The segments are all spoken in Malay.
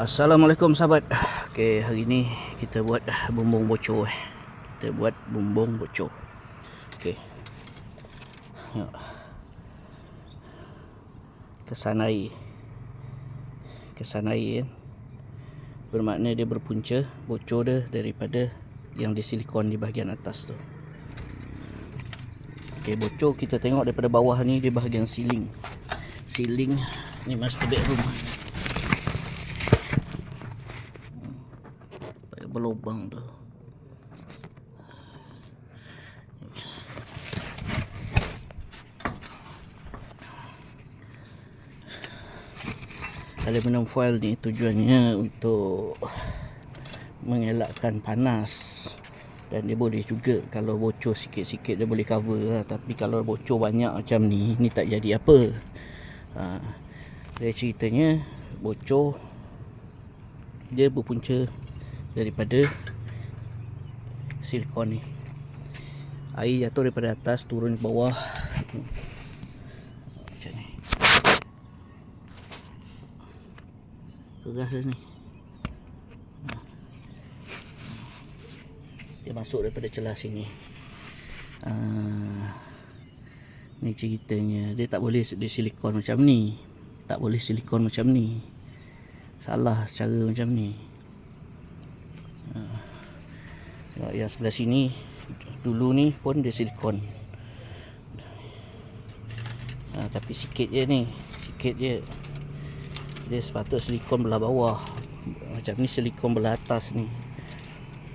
Assalamualaikum sahabat. Okey, hari ni kita buat bumbung bocor eh. Kita buat bumbung bocor. Okey. Ya. Air. Kesan air kan. Bermakna dia berpunca bocor dia daripada yang disilikon di bahagian atas tu. Okey, bocor kita tengok daripada bawah ni di bahagian siling. Siling ni master bedroom. Berlubang tu. Aluminium foil ni tujuannya untuk mengelakkan panas dan dia boleh juga kalau bocor sikit-sikit dia boleh cover lah. tapi kalau bocor banyak macam ni ni tak jadi apa ha, dia ceritanya bocor dia berpunca daripada silikon ni. Air jatuh daripada atas turun ke bawah. Macam ni. Keras ni. Dia masuk daripada celah sini. Uh, ni ceritanya. Dia tak boleh di silikon macam ni. Tak boleh silikon macam ni. Salah cara macam ni uh, yang sebelah sini dulu ni pun dia silikon. Uh, tapi sikit je ni sikit je. Dia sepatut silikon belah bawah. Macam ni silikon belah atas ni.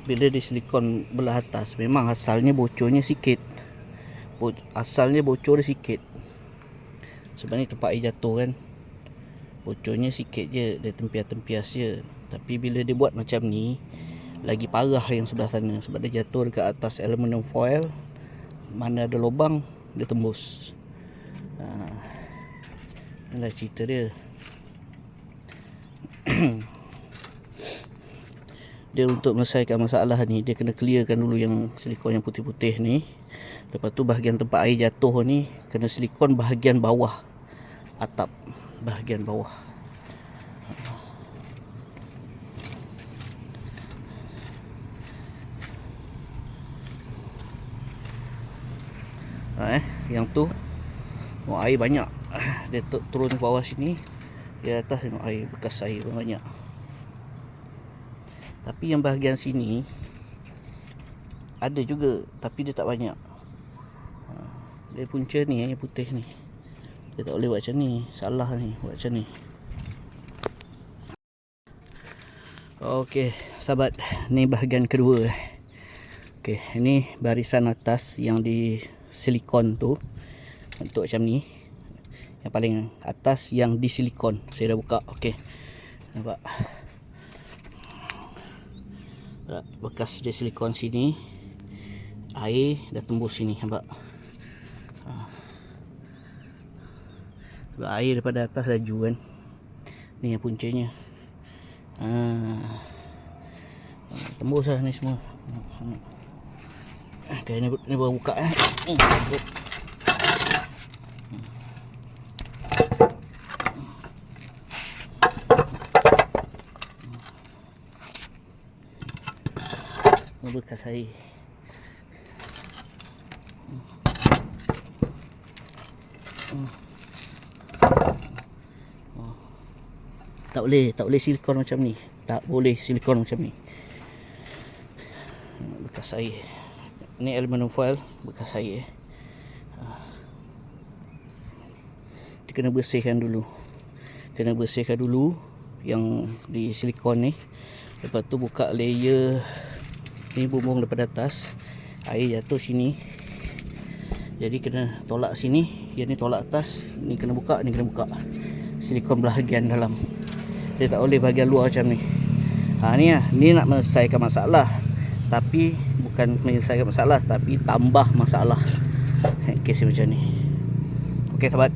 Bila di silikon belah atas memang asalnya bocornya sikit. Bo asalnya bocor dia sikit. Sebab ni tempat air jatuh kan. Bocornya sikit je dia tempias-tempias je. Tapi bila dia buat macam ni lagi parah yang sebelah sana. Sebab dia jatuh dekat atas aluminium foil. Mana ada lubang dia tembus. Ha. inilah cerita dia. Dia untuk menyelesaikan masalah ni dia kena clearkan dulu yang silikon yang putih-putih ni. Lepas tu bahagian tempat air jatuh ni kena silikon bahagian bawah. Atap bahagian bawah eh yang tu oh, air banyak. Dia turun ke bawah sini di atas tengok air bekas air banyak. Tapi yang bahagian sini ada juga tapi dia tak banyak. Ha, dia punca ni yang putih ni. Dia tak boleh buat macam ni salah ni buat macam ni. Okey, sahabat, ni bahagian kedua. Okey, ini barisan atas yang di silikon tu bentuk macam ni. Yang paling atas yang di silikon. Saya dah buka. Okey. Nampak bekas dia silikon sini air dah tembus sini nampak ha. sebab air daripada atas laju kan ni yang puncanya ha. tembus lah ni semua ok ni, ni baru buka eh. Bekas air. Oh. tak boleh tak boleh silikon macam ni. Tak boleh silikon macam ni. Bekas air ni aluminium foil bekas air. Dia kena bersihkan dulu. Kena bersihkan dulu yang di silikon ni. Lepas tu buka layer ni bumbung daripada atas. Air jatuh sini. Jadi kena tolak sini. Yang ni tolak atas. Ni kena buka ni kena buka. Silikon bahagian dalam. Dia tak boleh bahagian luar macam ni. Ha, ni lah. Ni nak menyelesaikan masalah tapi bukan menyelesaikan masalah tapi tambah masalah. Kes macam ni. Ok sahabat